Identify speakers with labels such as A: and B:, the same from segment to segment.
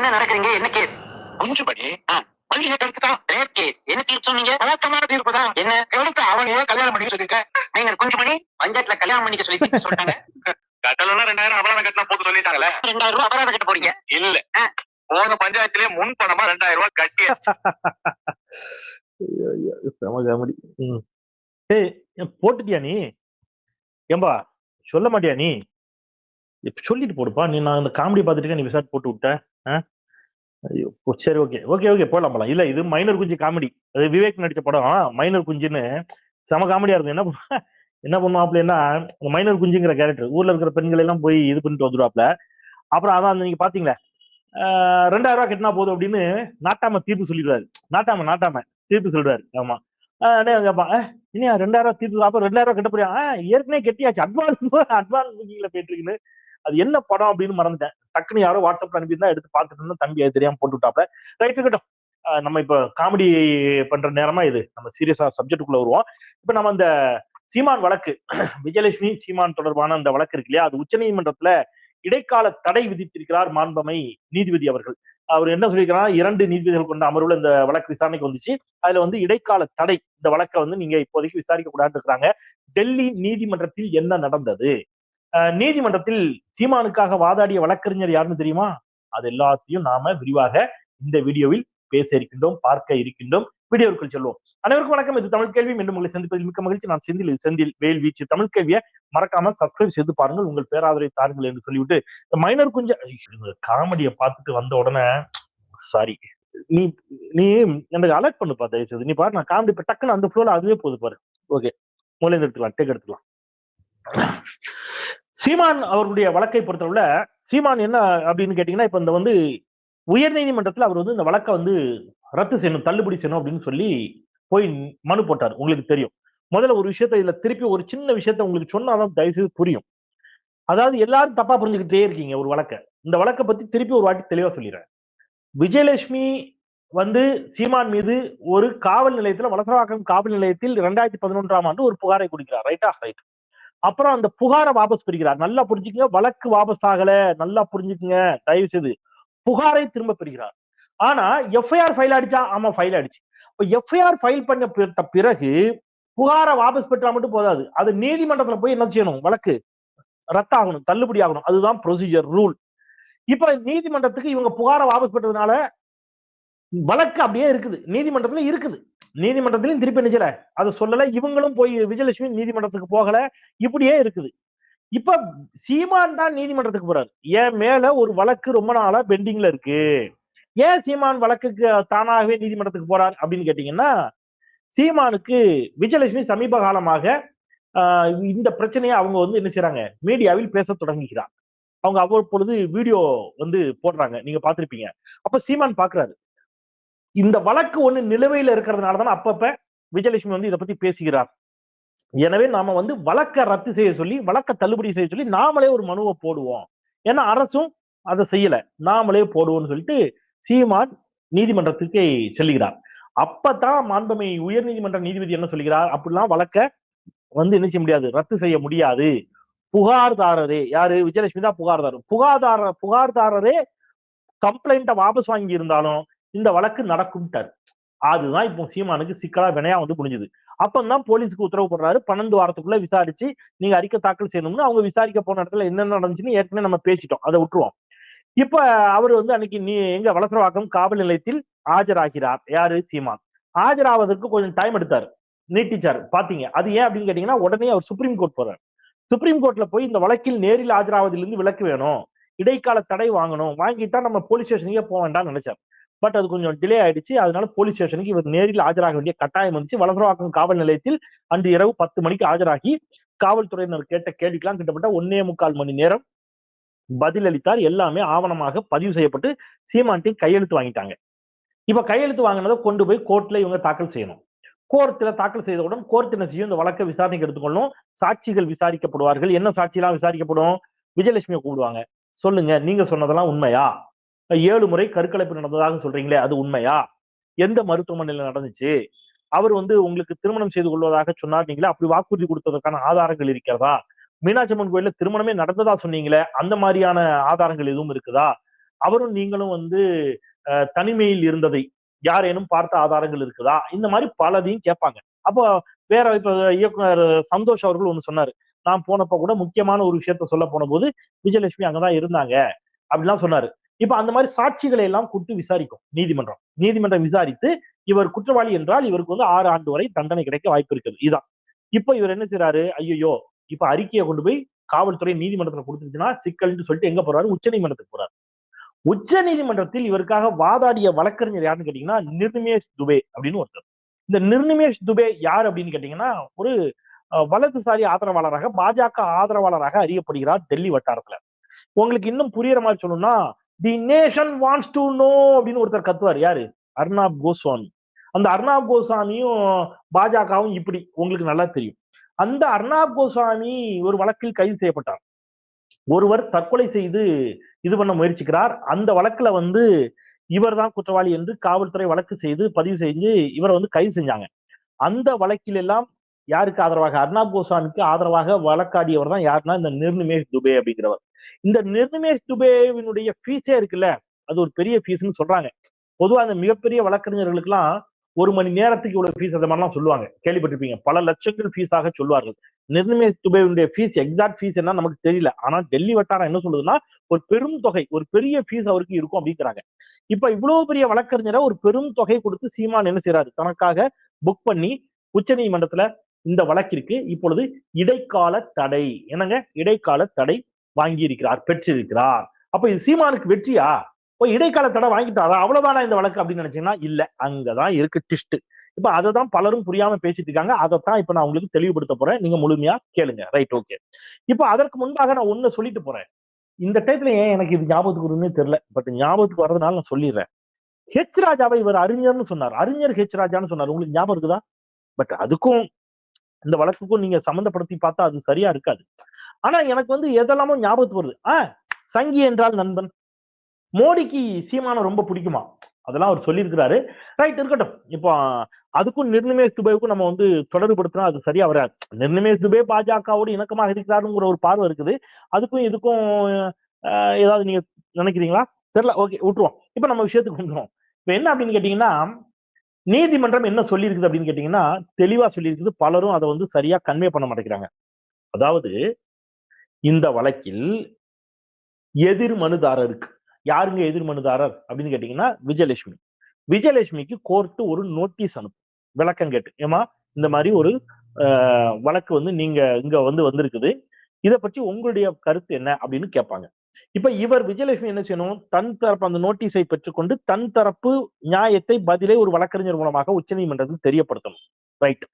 A: என்ன நடக்குறீங்க? என்ன கேஸ்
B: கொஞ்சம் படி
A: ஆ.
B: மல்லிகை கருத்துக்கா
A: ரேப் கேஸ் என்ன தீர்ப்பு சொன்னீங்க?
B: வழக்கமான தீர்ப்பு தான்
A: என்ன
B: எடுத்து அவனையே கல்யாணம் பண்ணி சொல்லிருக்கேன்
A: நீங்க கொஞ்சம் மணி பஞ்சாயத்துல கல்யாணம் பண்ணிக்க சொல்லி சொல்லிட்டாங்க.
B: கட்டலன்னா ரெண்டாயிரம் அபராதம் கட்டினா போட்டு சொல்லிட்டாங்களே
A: ரெண்டாயிரம் ரூபாய் அபராதம் கட்ட போறீங்க.
B: இல்ல. போன பஞ்சாயத்திலே முன் பணமா ரெண்டாயிரம் ரூபாய் கட்டி
C: ஐயோ, ஐயோ, செம காமெடி. ஏய் போட்டுட்டியா நீ? ஏம்பா சொல்ல மாட்டியா நீ? இப்ப சொல்லிட்டு போடுப்பா. நீ நான் இந்த காமெடி பார்த்துட்டு நீ விசாட் போட்டு விட்டேன். ஐயோ சரி ஓகே. ஓகே ஓகே போலாம் போலாம் இல்ல இது மைனர் குஞ்சு காமெடி அது விவேக் நடிச்ச படம். மைனர் குஞ்சுன்னு செம காமெடியா இருக்கும். என்ன பண்ணுவா- என்ன பண்ணுவோம் அப்படின்னா மைனர் குஞ்சுங்கிற கேரக்டர் ஊர்ல இருக்கிற பெண்கள் எல்லாம் போய் இது பண்ணிட்டு வந்துடுவாப்ல அப்புறம் அதான் அந்த நீங்க பாத்தீங்களா? ரெண்டாயிரம் ரூபாய் கட்டினா போதும் அப்படின்னு நாட்டாம தீர்ப்பு சொல்லிடுவாரு. நாட்டாம நாட்டாம தீர்ப்பு சொல்றாரு. ஆமா. கேட்பான் இனியா ரெண்டாயிரம் ரூபா தீர்ப்பு அப்ப ரெண்டாயிரம் ரூபா கட்ட போறியா? ஏற்கனவே கட்டியாச்சு. அட்வான்ஸ் அட்வான்ஸ் புக்கிங்ல போயிட்டு இருக்குன்னு. அது என்ன படம் அப்படின்னு மறந்துட்டேன். டக்குன்னு யாரோ வாட்ஸ்அப்ல அனுப்பியிருந்தா எடுத்து பார்த்துட்டு இருந்தா தம்பி அது தெரியாம போட்டு விட்டாப்ல ரைட் இருக்கட்டும் நம்ம இப்ப காமெடி பண்ற நேரமா இது. நம்ம சீரியஸா சப்ஜெக்டுக்குள்ள வருவோம். இப்ப நம்ம அந்த சீமான் வழக்கு விஜயலட்சுமி சீமான் தொடர்பான அந்த வழக்கு இருக்கு இல்லையா? அது உச்சநீதிமன்றத்துல இடைக்கால தடை விதித்திருக்கிறார் மாண்பமை நீதிபதி அவர்கள். அவர் என்ன சொல்லியிருக்கிறார் இரண்டு நீதிபதிகள் கொண்ட அமர்வுல இந்த வழக்கு விசாரணைக்கு வந்துச்சு. அதுல வந்து இடைக்கால தடை இந்த வழக்கை வந்து நீங்க இப்போதைக்கு விசாரிக்க கூடாது இருக்கிறாங்க. டெல்லி நீதிமன்றத்தில் என்ன நடந்தது? நீதிமன்றத்தில் சீமானுக்காக வாதாடிய வழக்கறிஞர் யாருன்னு தெரியுமா? அது எல்லாத்தையும் நாம விரிவாக இந்த வீடியோவில் பேச இருக்கின்றோம் பார்க்க இருக்கின்றோம். வீடியோவுக்குள் செல்வோம். அனைவருக்கும் வணக்கம். இது தமிழ் கேள்வி. மீண்டும் உங்களை சந்திப்பதில் மிக்க மகிழ்ச்சி. நான் செந்தில். செந்தில் வேல் வீச்சு தமிழ் கேள்வியை மறக்காம சப்ஸ்கிரைப் செய்து பாருங்கள். உங்கள் பேராதரவை தாருங்கள் என்று சொல்லிவிட்டு இந்த மைனர் குஞ்ச காமெடியை பார்த்துட்டு வந்த உடனே சாரி நீ நீ எனக்கு அலர்ட் பாரு தயவு செய்து நீ பாரு நான் காமெடி இப்ப டக்குன்னு அந்த ஃப்ளோல அதுவே போகுது பாரு. ஓகே மூலையில எடுத்துக்கலாம். டேக் எடுத்துக்கலாம். சீமான் அவர்களுடைய வழக்கை பொறுத்தவரை சீமான் என்ன அப்படின்னு கேட்டீங்கன்னா இப்ப இந்த வந்து உயர்நீதிமன்றத்துல அவர் வந்து இந்த வழக்கை வந்து ரத்து செய்யணும் தள்ளுபடி செய்யணும் அப்படின்னு சொல்லி போய் மனு போட்டார். உங்களுக்கு தெரியும். முதல்ல ஒரு விஷயத்த இதுல திருப்பி ஒரு சின்ன விஷயத்த உங்களுக்கு சொன்னாதான் தயவுசெய்து புரியும். அதாவது எல்லாரும் தப்பா புரிஞ்சுக்கிட்டே இருக்கீங்க ஒரு வழக்க. இந்த வழக்கை பத்தி திருப்பி ஒரு வாட்டி தெளிவா சொல்லிடுறேன். விஜயலட்சுமி வந்து சீமான் மீது ஒரு காவல் நிலையத்துல வலசரவாக்கம் காவல் நிலையத்தில் இரண்டாயிரத்தி பதினொன்றாம் ஆண்டு ஒரு புகாரை கொடுக்கிறார். ரைட்டா? ரைட். அப்புறம் அந்த புகாரை வாபஸ் பெறுகிறார். நல்லா புரிஞ்சுக்கங்க. வழக்கு வாபஸ் ஆகல. நல்லா புரிஞ்சுக்கங்க. தயவு செய்து புகாரை திரும்ப பெறுகிறார். ஆனா எஃப்ஐஆர் ஃபைல் அடிச்சா ஆமா ஃபைல் அடிச்சு. இப்ப எஃப்ஐஆர் ஃபைல் பண்ண பெற்ற பிறகு புகாரை வாபஸ் பெற்றா மட்டும் போதாது. அது நீதிமன்றத்துல போய் என்ன செய்யணும்? வழக்கு ரத்தாகணும். தள்ளுபடி ஆகணும். அதுதான் ப்ரொசீஜர் ரூல் இப்ப நீதிமன்றத்துக்கு இவங்க புகாரை வாபஸ் பெற்றதுனால வழக்கு அப்படியே இருக்குது. நீதிமன்றத்துல இருக்குது. நீதிமன்றத்திலையும் திருப்பி நிச்சல அதை சொல்லல. இவங்களும் போய் விஜயலட்சுமி நீதிமன்றத்துக்கு போகல. இப்படியே இருக்குது. இப்ப சீமான் தான் நீதிமன்றத்துக்கு போறாரு. ஏன் மேல ஒரு வழக்கு ரொம்ப நாளா பெண்டிங்ல இருக்கு. ஏன் சீமான் வழக்குக்கு தானாகவே நீதிமன்றத்துக்கு போறார் அப்படின்னு கேட்டீங்கன்னா சீமானுக்கு விஜயலட்சுமி சமீப காலமாக ஆஹ் இந்த பிரச்சனையை அவங்க வந்து என்ன செய்றாங்க? மீடியாவில் பேச தொடங்குகிறாங்க அவங்க அவ்வப்பொழுது வீடியோ வந்து போடுறாங்க. நீங்க பார்த்திருப்பீங்க. அப்ப சீமான் பாக்குறாரு. இந்த வழக்கு ஒண்ணு நிலுவையில இருக்கிறதுனால தான் அப்பப்ப விஜயலட்சுமி வந்து இதை பத்தி பேசுகிறார். எனவே நாம வந்து வழக்க ரத்து செய்ய சொல்லி வழக்க தள்ளுபடி செய்ய சொல்லி நாமளே ஒரு மனுவை போடுவோம். ஏன்னா அரசும் அதை செய்யல. நாமளே போடுவோம்னு சொல்லிட்டு சீமான் நீதிமன்றத்துக்கு செல்லுகிறார் அப்பதான் மாண்புமை உயர் நீதிமன்ற நீதிபதி என்ன சொல்லுகிறார் அப்படிலாம் வழக்க வந்து என்ன செய்ய முடியாது? ரத்து செய்ய முடியாது. புகார்தாரரே. யாரு? விஜயலட்சுமி தான் புகார்தாரர். புகார்தார புகார்தாரரே கம்ப்ளைண்ட்டை வாபஸ் வாங்கி இருந்தாலும் இந்த வழக்கு நடக்கும்ட்டார். அதுதான் இப்போ சீமானுக்கு சிக்கலா வினையா வந்து முடிஞ்சது அப்பந்தான் போலீஸுக்கு உத்தரவு போடுறாரு. பன்னெண்டு வாரத்துக்குள்ள விசாரிச்சு நீங்க அறிக்கை தாக்கல் செய்யணும்னு அவங்க விசாரிக்க போன இடத்துல என்னென்ன நடந்துச்சுன்னு ஏற்கனவே நம்ம பேசிட்டோம். அதை விட்டுருவோம். இப்ப அவர் வந்து அன்னைக்கு நீ எங்க வலசரவாக்கம் காவல் நிலையத்தில் ஆஜராகிறார். யாரு? சீமான். ஆஜராவதற்கு கொஞ்சம் டைம் எடுத்தாரு. நீட்டிச்சார். பாத்தீங்க. அது ஏன் அப்படின்னு கேட்டீங்கன்னா உடனே அவர் சுப்ரீம் கோர்ட் போறாரு. சுப்ரீம் கோர்ட்ல போய் இந்த வழக்கில் நேரில் ஆஜராவதிலிருந்து விலக்கு வேணும். இடைக்கால தடை வாங்கணும். வாங்கிட்டா நம்ம போலீஸ் ஸ்டேஷனுக்கே போக வேண்டாம்னு நினைச்சார். பட் அது கொஞ்சம் டிலே ஆயிடுச்சு. அதனால போலீஸ் ஸ்டேஷனுக்கு இவர் நேரில் ஆஜராக வேண்டிய கட்டாயம் வந்துச்சு. வளசரவாக்கம் காவல் நிலையத்தில் அன்று இரவு பத்து மணிக்கு ஆஜராகி காவல்துறையினர் கேட்ட கேள்விக்கெல்லாம் கிட்டத்தட்ட ஒன்னே முக்கால் மணி நேரம் பதிலளித்தார். எல்லாமே ஆவணமாக பதிவு செய்யப்பட்டு சீமான்ட்டி கையெழுத்து வாங்கிட்டாங்க. இப்ப கையெழுத்து வாங்கினதை கொண்டு போய் கோர்ட்ல இவங்க தாக்கல் செய்யணும். கோர்ட்டில் தாக்கல் செய்தவுடன் கோர்ட் என்ன செய்யும்? இந்த வழக்கை விசாரணைக்கு எடுத்துக்கொள்ளும் சாட்சிகள் விசாரிக்கப்படுவார்கள். என்ன சாட்சியெல்லாம் விசாரிக்கப்படும்? விஜயலட்சுமியை கூப்பிடுவாங்க. சொல்லுங்க. நீங்க சொன்னதெல்லாம் உண்மையா? ஏழு முறை கருக்கலைப்பு நடந்ததாக சொல்றீங்களே அது உண்மையா? எந்த மருத்துவமனையில நடந்துச்சு? அவர் வந்து உங்களுக்கு திருமணம் செய்து கொள்வதாக சொன்னார் நீங்களே அப்படி வாக்குறுதி கொடுத்ததற்கான ஆதாரங்கள் இருக்கிறதா? மீனாட்சி அம்மன் கோயில்ல திருமணமே நடந்ததா சொன்னீங்களே அந்த மாதிரியான ஆதாரங்கள் எதுவும் இருக்குதா? அவரும் நீங்களும் வந்து தனிமையில் இருந்ததை யாரேனும் பார்த்த ஆதாரங்கள் இருக்குதா? இந்த மாதிரி பலதையும் கேட்பாங்க. அப்போ வேற இப்ப இயக்குனர் சந்தோஷ் அவர்கள் ஒண்ணு சொன்னாரு. நான் போனப்ப கூட முக்கியமான ஒரு விஷயத்த சொல்ல போன போது விஜயலட்சுமி அங்கதான் இருந்தாங்க அப்படிலாம் சொன்னாரு. இப்ப அந்த மாதிரி சாட்சிகளை எல்லாம் கூட்டு விசாரிக்கும் நீதிமன்றம். நீதிமன்றம் விசாரித்து இவர் குற்றவாளி என்றால் இவருக்கு வந்து ஆறு ஆண்டு வரை தண்டனை கிடைக்க வாய்ப்பு இருக்குது. இதுதான் இப்ப இவர் என்ன செய்யறாரு ஐயோ இப்ப அறிக்கையை கொண்டு போய் காவல்துறை நீதிமன்றத்துல கொடுத்துருச்சுன்னா சிக்கல்னு சொல்லிட்டு எங்க போறாரு? உச்ச நீதிமன்றத்துக்கு போறாரு. உச்ச நீதிமன்றத்தில் இவருக்காக வாதாடிய வழக்கறிஞர் யாருன்னு கேட்டீங்கன்னா நிர்மேஷ் துபே அப்படின்னு ஒருத்தர். இந்த நிர்மேஷ் துபே யார் அப்படின்னு கேட்டீங்கன்னா ஒரு அஹ், வலதுசாரி ஆதரவாளராக பாஜக ஆதரவாளராக அறியப்படுகிறார் டெல்லி வட்டாரத்துல. உங்களுக்கு இன்னும் புரியுற மாதிரி சொல்லணும்னா the nation wants to know அப்படின்னு ஒருத்தர் கத்துவார். யாரு? அர்னாப் கோஸ்வாமி. அந்த அர்னாப் கோஸ்வாமியும் பாஜகவும் இப்படி. உங்களுக்கு நல்லா தெரியும். அந்த அர்னாப் கோஸ்வாமி ஒரு வழக்கில் கைது செய்யப்பட்டார். ஒருவர் தற்கொலை செய்து இது பண்ண முயற்சிக்கிறார். அந்த வழக்குல வந்து இவர் தான் குற்றவாளி என்று காவல்துறை வழக்கு செய்து பதிவு செஞ்சு இவரை வந்து கைது செஞ்சாங்க. அந்த வழக்கில் எல்லாம் யாருக்கு ஆதரவாக? அர்னாப் கோஸ்வாமிக்கு ஆதரவாக வழக்காடியவர் தான் யாருன்னா இந்த நிர்னிமேஷ் துபே அப்படிங்கிறவர். இந்த நிர்னிமேஷ் துபேவினுடைய ஃபீஸே இருக்குல்ல அது ஒரு பெரிய ஃபீஸ்னு சொல்றாங்க. பொதுவா அந்த மிகப்பெரிய வழக்கறிஞர்களுக்கெல்லாம் ஒரு மணி நேரத்துக்கு இவ்வளவு ஃபீஸ் அந்த மாதிரிலாம் சொல்லுவாங்க. கேள்விப்பட்டிருப்பீங்க. பல லட்சங்கள் ஃபீஸாக சொல்வார்கள். நிர்மேஷ் துபேவினுடைய ஃபீஸ் எக்ஸாக்ட் ஃபீஸ் என்ன நமக்கு தெரியல. ஆனா டெல்லி வட்டாரம் என்ன சொல்லுதுன்னா ஒரு பெரும் தொகை ஒரு பெரிய ஃபீஸ் அவருக்கு இருக்கும் அப்படிங்கிறாங்க. இப்ப இவ்வளவு பெரிய வழக்கறிஞரை ஒரு பெரும் தொகை கொடுத்து சீமான் என்ன செய்யறாரு தனக்காக புக் பண்ணி உச்ச நீதிமன்றத்துல இந்த வழக்கிற்கு இப்பொழுது இடைக்கால தடை. என்னங்க? இடைக்கால தடை. வாங்கி இருக்கிறார் பெற்றிருக்கிறார். அப்ப இது சீமானுக்கு வெற்றியா? போய் இடைக்கால தடை வாங்கிட்டாரா? அவ்வளவுதானா இந்த வழக்கு அப்படின்னு நினைச்சீங்கன்னா இல்ல. அங்கதான் இருக்கு டிஸ்ட் இப்ப அதை தான் பலரும் புரியாம பேசிட்டு இருக்காங்க அதைத்தான் இப்ப நான் உங்களுக்கு தெளிவுபடுத்த போறேன். நீங்க முழுமையா கேளுங்க. Right okay. இப்ப அதற்கு முன்பாக நான் ஒண்ணு சொல்லிட்டு போறேன். இந்த டைத்துல ஏன் எனக்கு இது ஞாபகத்துக்கு தெரியல. பட் ஞாபகத்துக்கு வர்றதுனால நான் சொல்லிடுறேன். ஹெச் ராஜாவை இவர் அறிஞர்னு சொன்னார். அறிஞர் ஹெச் ராஜான்னு சொன்னார். உங்களுக்கு ஞாபகம் இருக்குதா? பட் அதுக்கும் இந்த வழக்குக்கும் நீங்க சம்மந்தப்படுத்தி பார்த்தா அது சரியா இருக்காது. ஆனா எனக்கு வந்து எதெல்லாமோ ஞாபகத்துக்கு வருது. ஆஹ் சங்கி என்றால் நண்பன். மோடிக்கு சீமானம் ரொம்ப பிடிக்குமா? அதெல்லாம் அவர் சொல்லியிருக்கிறாரு. ரைட் இருக்கட்டும். இப்போ அதுக்கும் நிர்னிமேஷ் துபேவுக்கும் நம்ம வந்து தொடர்புபடுத்தினா அது சரியா வராது. நிர்னிமேஷ் துபே பாஜகவோடு இணக்கமாக இருக்கிறாருங்கிற ஒரு பார்வை இருக்குது. அதுக்கும் இதுக்கும் ஏதாவது நீங்க நினைக்கிறீங்களா? தெரியல. ஓகே விட்டுருவோம். இப்ப நம்ம விஷயத்துக்கு வந்துடுவோம் இப்ப என்ன அப்படின்னு கேட்டீங்கன்னா நீதிமன்றம் என்ன சொல்லியிருக்குது அப்படின்னு கேட்டீங்கன்னா தெளிவா சொல்லியிருக்குது. பலரும் அதை வந்து சரியா கன்வே பண்ண மாட்டேங்கிறாங்க. அதாவது இந்த வழக்கில் எதிர் மனுதாரருக்கு யாருங்க எதிர் மனுதாரர் அப்படின்னு கேட்டீங்கன்னா விஜயலட்சுமி. விஜயலட்சுமிக்கு கோர்ட்டு ஒரு நோட்டீஸ் அனுப்பும். விளக்கம் கேட்டு. ஏமா இந்த மாதிரி ஒரு வழக்கு வந்து நீங்க இங்க வந்து வந்திருக்குது. இதை பற்றி உங்களுடைய கருத்து என்ன அப்படின்னு கேட்பாங்க. இப்ப இவர் விஜயலட்சுமி என்ன செய்யணும்? தன் தரப்பு அந்த நோட்டீஸை பெற்றுக்கொண்டு தன் தரப்பு நியாயத்தை பதிலை ஒரு வழக்கறிஞர் மூலமாக உச்சநீதிமன்றத்தில் தெரியப்படுத்தணும். ரைட்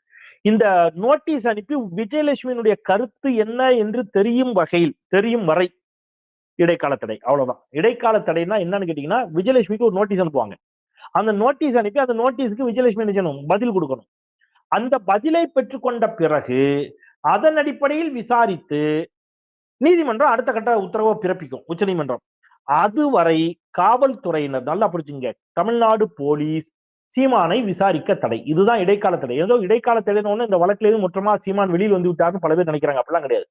C: இந்த நோட்டீஸ் அனுப்பி விஜயலட்சுமியினுடைய கருத்து என்ன என்று தெரியும் வகையில் தெரியும் வரை. இடைக்கால தடை அவ்வளவுதான். இடைக்கால தடைனா என்னன்னு கேட்டீங்கன்னா விஜயலட்சுமிக்கு ஒரு நோட்டீஸ் அனுப்புவாங்க. அந்த நோட்டீஸ் அனுப்பி அந்த நோட்டீஸ்க்கு விஜயலட்சுமி என்ன செய்யணும்? பதில் கொடுக்கணும். அந்த பதிலை பெற்றுக்கொண்ட பிறகு அதன் அடிப்படையில் விசாரித்து நீதிமன்றம் அடுத்த கட்ட உத்தரவை பிறப்பிக்கும் உச்சநீதிமன்றம். அதுவரை காவல்துறையினர் நல்லா புரிச்சுங்க தமிழ்நாடு போலீஸ் சீமானை விசாரிக்க தடை. இதுதான் இடைக்கால தடை. ஏதோ இடைக்கால தடைன்னு இந்த வழக்குல இருந்து முற்றமா சீமான் வெளியில் வந்து விட்டாருன்னு பல பேர் நினைக்கிறாங்க. அப்படிலாம் கிடையாது.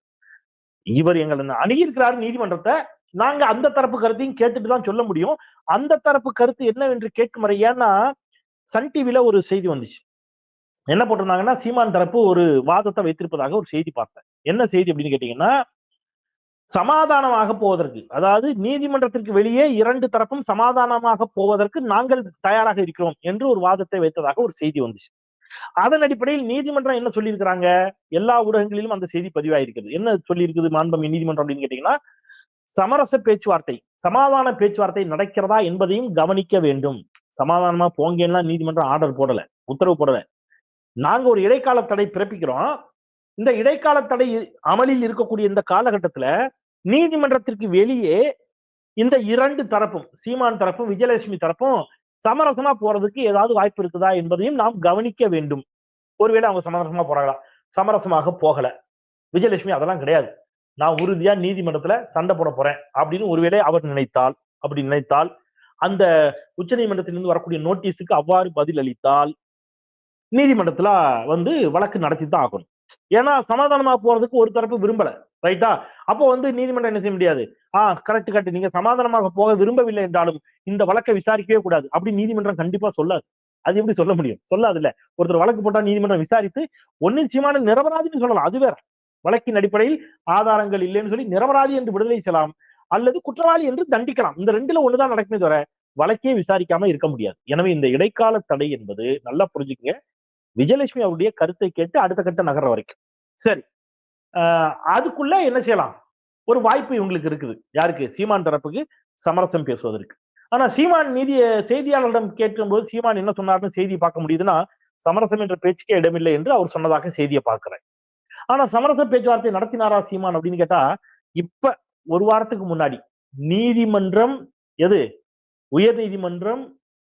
C: இவர் எங்களை அணுகியிருக்கிறார் நீதிமன்றத்தை. நாங்க அந்த தரப்பு கருத்தையும் கேட்டுட்டு தான் சொல்ல முடியும். அந்த தரப்பு கருத்து என்னவென்று கேட்கும் முறை ஏன்னா சன் டிவில ஒரு செய்தி வந்துச்சு. என்ன போட்டிருந்தாங்கன்னா சீமான் தரப்பு ஒரு வாதத்தை வைத்திருப்பதாக ஒரு செய்தி பார்த்தேன். என்ன செய்தி அப்படின்னு கேட்டீங்கன்னா சமாதானமாக போவதற்கு அதாவது நீதிமன்றத்திற்கு வெளியே இரண்டு தரப்பும் சமாதானமாக போவதற்கு நாங்கள் தயாராக இருக்கிறோம் என்று ஒரு வாதத்தை வைத்ததாக ஒரு செய்தி வந்துச்சு. அதன் அடிப்படையில் நீதிமன்றம் என்ன சொல்லியிருக்கிறாங்க? எல்லா ஊடகங்களிலும் அந்த செய்தி பதிவாயிருக்கிறது. என்ன சொல்லியிருக்குது மாண்பமை நீதிமன்றம் அப்படின்னு கேட்டீங்கன்னா சமரச பேச்சுவார்த்தை சமாதான பேச்சுவார்த்தை நடக்கிறதா என்பதையும் கவனிக்க வேண்டும். சமாதானமா போங்கன்னா நீதிமன்றம் ஆர்டர் போடல உத்தரவு போடல. நாங்க ஒரு இடைக்கால தடை பிறப்பிக்கிறோம். இந்த இடைக்கால தடை அமலில் இருக்கக்கூடிய இந்த காலகட்டத்துல நீதிமன்றத்திற்கு வெளியே இந்த இரண்டு தரப்பும் சீமான் தரப்பும் விஜயலட்சுமி தரப்பும் சமரசமா போறதுக்கு ஏதாவது வாய்ப்பு இருக்குதா என்பதையும் நாம் கவனிக்க வேண்டும். ஒருவேளை அவங்க சமரசமா போறாங்களா? சமரசமாக போகல. விஜயலட்சுமி அதெல்லாம் கிடையாது. நான் உறுதியா நீதிமன்றத்துல சண்டை போட போறேன் அப்படின்னு ஒருவேளை அவர் நினைத்தால் அப்படி நினைத்தால் அந்த உச்ச நீதிமன்றத்திலிருந்து வரக்கூடிய நோட்டீஸுக்கு அவ்வாறு பதில் அளித்தால் நீதிமன்றத்துல வந்து வழக்கு நடத்தி தான் ஆகணும். ஏன்னா சமாதானமா போறதுக்கு ஒரு தரப்பு விரும்பல ரைட்டா அப்போ வந்து நீதிமன்றம் என்ன செய்ய முடியாது? ஆஹ் கரெக்ட் கரெக்ட் நீங்க சமாதானமாக போக விரும்பவில்லை என்றாலும் இந்த வழக்கை விசாரிக்கவே கூடாது. அப்படி நீதிமன்றம் கண்டிப்பா சொல்லாது. அது எப்படி சொல்ல முடியும்? சொல்லாதுல்ல. ஒருத்தர் வழக்கு போட்டா நீதிமன்றம் விசாரித்து ஒன்னும் சீமான நிரபராதின்னு சொல்லலாம். அது வேற. வழக்கின் அடிப்படையில் ஆதாரங்கள் இல்லைன்னு சொல்லி நிரபராதி என்று விடுதலை செய்யலாம் அல்லது குற்றவாளி என்று தண்டிக்கலாம். இந்த ரெண்டுல ஒண்ணுதான் நடக்குமே தவிர வழக்கே விசாரிக்காம இருக்க முடியாது. எனவே இந்த இடைக்கால தடை என்பது நல்லா புரிஞ்சுக்கங்க. விஜயலட்சுமி அவருடைய கருத்தை கேட்டு அடுத்த கட்ட நகர வரைக்கும். சரி. ஆஹ் அதுக்குள்ள என்ன செய்யலாம்? ஒரு வாய்ப்பு இவங்களுக்கு இருக்குது. யாருக்கு? சீமான் தரப்புக்கு சமரசம் பேசுவதற்கு. ஆனா சீமான் நீதி செய்தியாளரிடம் கேட்கும்போது சீமான் என்ன சொன்னார்னு செய்தி பார்க்க முடியுதுன்னா சமரசம் என்ற பேச்சுக்கே இடமில்லை என்று அவர் சொன்னதாக செய்தியை பார்க்கிறேன். ஆனா சமரச பேச்சுவார்த்தை நடத்தினாரா சீமான் அப்படின்னு கேட்டா இப்ப ஒரு வாரத்துக்கு முன்னாடி நீதிமன்றம் எது? உயர் நீதிமன்றம்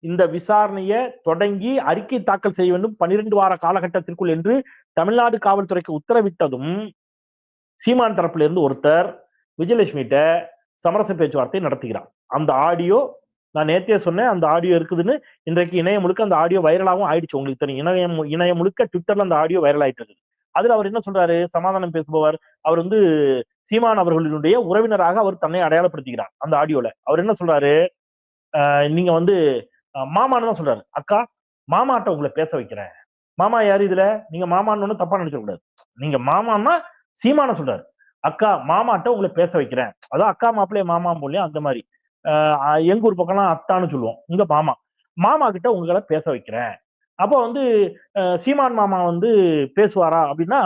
C: இந்த விசாரணையை தொடங்கி அறிக்கை தாக்கல் செய்ய வேண்டும் பனிரெண்டு வார காலகட்டத்திற்குள் என்று தமிழ்நாடு காவல்துறைக்கு உத்தரவிட்டதும் சீமான் தரப்புல இருந்து ஒருத்தர் விஜயலட்சுமிகிட்ட சமரச பேச்சுவார்த்தை நடத்துகிறார். அந்த ஆடியோ நான் நேத்தே சொன்னேன் அந்த ஆடியோ இருக்குதுன்னு இன்றைக்கு இணையம் முழுக்க அந்த ஆடியோ வைரலாகவும் ஆயிடுச்சு. உங்களுக்கு தெரியும். இணையம் இணையம் முழுக்க ட்விட்டர்ல அந்த ஆடியோ வைரல் ஆயிட்டு இருக்குது. அதுல அவர் என்ன சொல்றாரு? சமாதானம் பேசுபவர். அவர் வந்து சீமான் அவர்களுடைய உறவினராக அவர் தன்னை அடையாளப்படுத்துகிறார் அந்த ஆடியோல. அவர் என்ன சொல்றாரு? நீங்க வந்து மாமான்னு தான் சொல்றாரு. அக்கா மாமாட்ட உங்களை பேச வைக்கிறேன். மாமா யாரு இதுல? நீங்க மாமான்னு தப்பா நினைச்சிடக்கூடாது நீங்க மாமான்னா சீமான சொல்றாரு. அக்கா மாமாட்ட உங்களை பேச வைக்கிறேன். அதான் அக்கா மாப்பிள்ளைய மாமா போலயும் அந்த மாதிரி. ஆஹ் எங்க ஊர் பக்கம்லாம் அத்தான்னு சொல்லுவோம். இங்க மாமா. மாமா கிட்ட உங்களை பேச வைக்கிறேன். அப்போ வந்து சீமான் மாமா வந்து பேசுவாரா? அப்படின்னா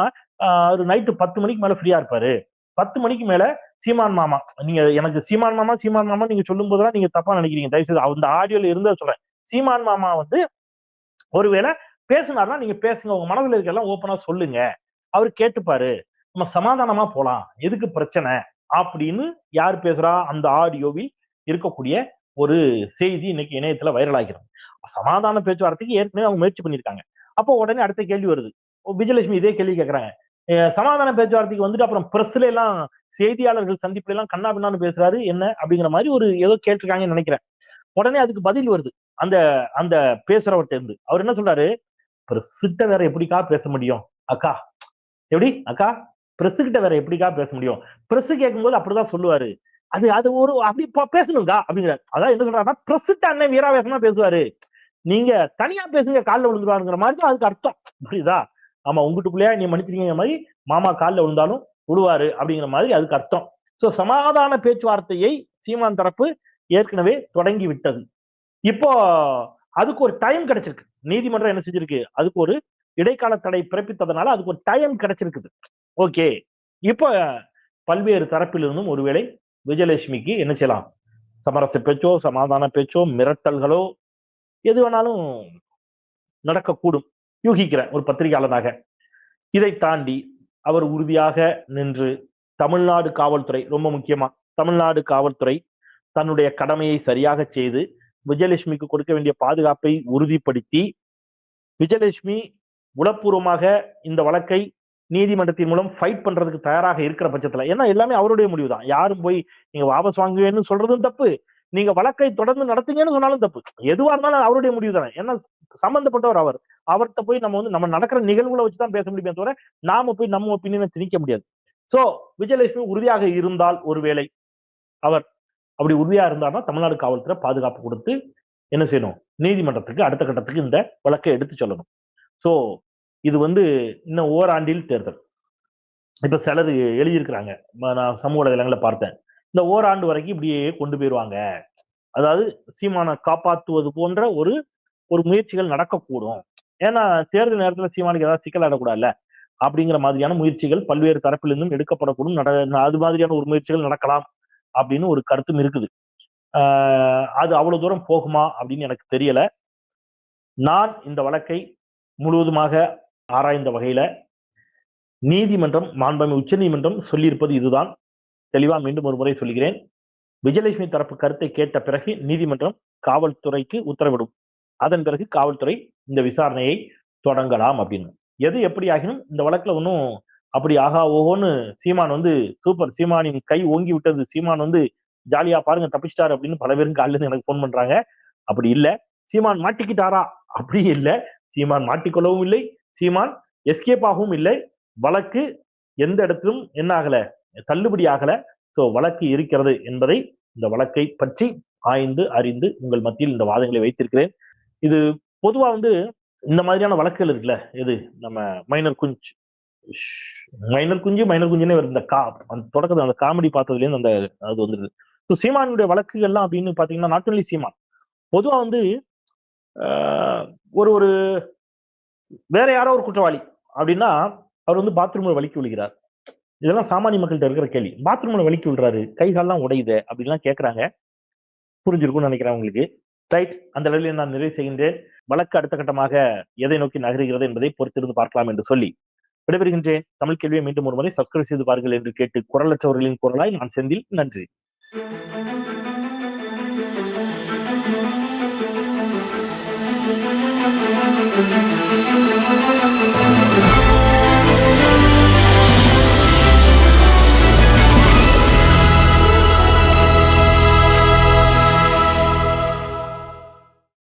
C: ஆஹ் ஒரு நைட்டு பத்து மணிக்கு மேல ஃப்ரீயா இருப்பாரு. பத்து மணிக்கு மேல சீமான் மாமா. நீங்க எனக்கு சீமான் மாமா சீமான் மாமா நீங்க சொல்லும் போதெல்லாம் நீங்க தப்பா நினைக்கிறீங்க. தயவுசெய்து அந்த ஆடியோல இருந்தா சொல்றேன். சீமான் மாமா வந்து ஒருவேளை பேசினார்னா நீங்க பேசுங்க. உங்க இருக்க இருக்கலாம் ஓப்பனா சொல்லுங்க. அவர் கேட்டுப்பாரு. நம்ம சமாதானமா போலாம். எதுக்கு பிரச்சனை? அப்படின்னு யார் பேசுறா? அந்த ஆடியோவில் இருக்கக்கூடிய ஒரு செய்தி இன்னைக்கு இணையத்துல வைரல் ஆகிறது சமாதான பேச்சுவார்த்தைக்கு ஏற்கனவே அவங்க முயற்சி பண்ணியிருக்காங்க. அப்போ உடனே அடுத்த கேள்வி வருது. விஜயலட்சுமி இதே கேள்வி கேட்கறாங்க சமாதான பேச்சுவார்த்தைக்கு வந்துட்டு அப்புறம் பிரஸ்ல எல்லாம் செய்தியாளர்கள் சந்திப்புல எல்லாம் கண்ணா பின்னான்னு பேசுறாரு என்ன? அப்படிங்கிற மாதிரி ஒரு ஏதோ கேட்டிருக்காங்கன்னு நினைக்கிறேன். உடனே அதுக்கு பதில் வருது. அந்த அந்த பேசுறவர்கிட்ட இருந்து. அவர் என்ன சொல்றாரு? பிரஸ்கிட்ட வேற எப்படிக்கா பேச முடியும்? அக்கா எப்படி? அக்கா பிரஸ் கிட்ட வேற எப்படிக்கா பேச முடியும்? பிரஸ் கேட்கும்போது அப்படிதான் சொல்லுவாரு. அது அது ஒரு அப்படி பேசணுங்கா அப்படிங்கிறார். அதான் என்ன சொல்றாருன்னா பிரஸ் அண்ணன் வீராவேசமா பேசுவாரு. நீங்க தனியா பேசுங்க காலில் விழுந்துருவாருங்கிற மாதிரி தான் அதுக்கு அர்த்தம். புரியுதா? ஆமா உங்ககிட்டக்குள்ளேயே நீ மன்னிச்சிருக்கீங்க மாதிரி மாமா காலில் விழுந்தாலும் விடுவாரு அப்படிங்கிற மாதிரி அதுக்கு அர்த்தம். சோ சமாதான பேச்சுவார்த்தையை சீமான் தரப்பு ஏற்கனவே தொடங்கி விட்டது இப்போ அதுக்கு ஒரு டைம் கிடைச்சிருக்கு. நீதிமன்றம் என்ன செஞ்சிருக்கு? அதுக்கு ஒரு இடைக்கால தடை பிறப்பித்ததுனால அதுக்கு ஒரு டைம் கிடைச்சிருக்குது. ஓகே இப்போ பல்வேறு தரப்பிலிருந்தும் ஒருவேளை விஜயலட்சுமிக்கு என்ன செய்யலாம்? சமரச பேச்சோ சமாதான பேச்சோ மிரட்டல்களோ எது வேணாலும் நடக்கக்கூடும். யூகிக்கிறேன் ஒரு பத்திரிகையாளனாக. இதை தாண்டி அவர் உறுதியாக நின்று தமிழ்நாடு காவல்துறை ரொம்ப முக்கியமா தமிழ்நாடு காவல்துறை தன்னுடைய கடமையை சரியாக செய்து விஜயலட்சுமிக்கு கொடுக்க வேண்டிய பாதுகாப்பை உறுதிப்படுத்தி விஜயலட்சுமி உளப்பூர்வமாக இந்த வழக்கை நீதிமன்றத்தின் மூலம் ஃபைட் பண்றதுக்கு தயாராக இருக்கிற பட்சத்துல ஏன்னா எல்லாமே அவருடைய முடிவு தான் யாரும் போய் நீங்க வாபஸ் வாங்குவேன்னு சொல்றதும் தப்பு. நீங்க வழக்கை தொடர்ந்து நடத்துங்கன்னு சொன்னாலும் தப்பு. எதுவா இருந்தாலும் அவருடைய முடிவு தானே ஏன்னா சம்பந்தப்பட்டவர் அவர். அவர்கிட்ட போய் நம்ம வந்து நம்ம நடக்கிற நிகழ்வுகளை வச்சு தான் பேச முடியுமே தவிர நாம போய் நம்ம ஒப்பீனியனை திணிக்க முடியாது. சோ விஜயலட்சுமி உறுதியாக இருந்தால் ஒருவேளை அவர் அப்படி உறுதியா இருந்தார்னா தமிழ்நாடு காவல்துறை பாதுகாப்பு கொடுத்து என்ன செய்யணும்? நீதிமன்றத்துக்கு அடுத்த கட்டத்துக்கு இந்த வழக்கை எடுத்து சொல்லணும். சோ இது வந்து இன்னும் ஓராண்டில் தேர்தல். இப்ப சிலர் எழுதியிருக்கிறாங்க. நான் சமூக வலைதளங்களை பார்த்தேன். இந்த ஓராண்டு வரைக்கும் இப்படியே கொண்டு போயிடுவாங்க அதாவது சீமானை காப்பாற்றுவது போன்ற ஒரு ஒரு முயற்சிகள் நடக்கக்கூடும். ஏன்னா தேர்தல் நேரத்துல சீமானுக்கு ஏதாவது சிக்கல் ஆடக்கூடாதுல்ல? அப்படிங்கிற மாதிரியான முயற்சிகள் பல்வேறு தரப்பிலிருந்தும் எடுக்கப்படக்கூடும். நட அது மாதிரியான ஒரு முயற்சிகள் நடக்கலாம் அப்படின்னு ஒரு கருத்தும் இருக்குது. ஆஹ் அது அவ்வளவு தூரம் போகுமா அப்படின்னு எனக்கு தெரியல. நான் இந்த வழக்கை முழுவதுமாக ஆராய்ந்த வகையில நீதிமன்றம் மாண்பமை உச்ச நீதிமன்றம் சொல்லியிருப்பது இதுதான். தெளிவா மீண்டும் ஒரு முறை சொல்கிறேன். விஜயலட்சுமி தரப்பு கருத்தை கேட்ட பிறகு நீதிமன்றம் காவல்துறைக்கு உத்தரவிடும். அதன் பிறகு காவல்துறை இந்த விசாரணையை தொடங்கலாம் அப்படின்னு. எது எப்படி ஆகினும் இந்த வழக்குல ஒன்றும் அப்படி ஆகா ஓஹோன்னு சீமான் வந்து சூப்பர். சீமானின் கை ஓங்கி விட்டது. சீமான் வந்து ஜாலியா பாருங்க தப்பிச்சிட்டாரு அப்படின்னு பல பேரும் காலையில எனக்கு ஃபோன் பண்றாங்க. அப்படி இல்ல. சீமான் மாட்டிக்கிட்டாரா? அப்படி இல்ல. சீமான் மாட்டிக்கொள்ளவும் இல்லை. சீமான் எஸ்கேப் ஆகவும் இல்லை. வழக்கு எந்த இடத்திலும் என்ன ஆகல? தள்ளுபடி ஆகல. சோ வழக்கு இருக்கிறது என்பதை இந்த வழக்கை பற்றி ஆய்ந்து அறிந்து உங்கள் மத்தியில் இந்த வாதங்களை வைத்திருக்கிறேன். இது பொதுவா வந்து இந்த மாதிரியான வழக்குகள் இருக்குல்ல? எது? நம்ம மைனர் குஞ்ச். மைனர் குஞ்சு மைனர் குஞ்சுன்னு இந்த கா அந்த தொடக்கத்தை அந்த காமெடி பார்த்ததுலேருந்து அந்த அது வந்துருது. ஸோ சீமானுடைய வழக்குகள்லாம் அப்படின்னு பார்த்தீங்கன்னா நாட் ஒன்லி சீமான். பொதுவா வந்து ஆஹ், ஒரு ஒரு வேற யாரோ ஒரு குற்றவாளி அப்படின்னா அவர் வந்து பாத்ரூம்ல வலிக்கி விழுகிறார். இதெல்லாம் சாமானிய மக்கள்கிட்ட இருக்கிற கேள்வி. பாத்ரூம்ல வலிக்கி விழுறாரு கைகாலெலாம் உடையுது அப்படின்லாம் கேட்குறாங்க புரிஞ்சிருக்கும்னு நினைக்கிறேன் உங்களுக்கு. ரைட் அந்த அளவில் நான் நிறைவு செய்கின்றேன். வழக்கு அடுத்த கட்டமாக எதை நோக்கி நகருகிறது என்பதை பொறுத்திருந்து பார்க்கலாம் என்று சொல்லி விடைபெறுகின்றேன். தமிழ் கேள்வியை மீண்டும் ஒரு முறை சப்ஸ்கிரைப் செய்து பாருங்கள் என்று கேட்டு குரலற்றவர்களின் குரலாய் நான் செந்தில். நன்றி.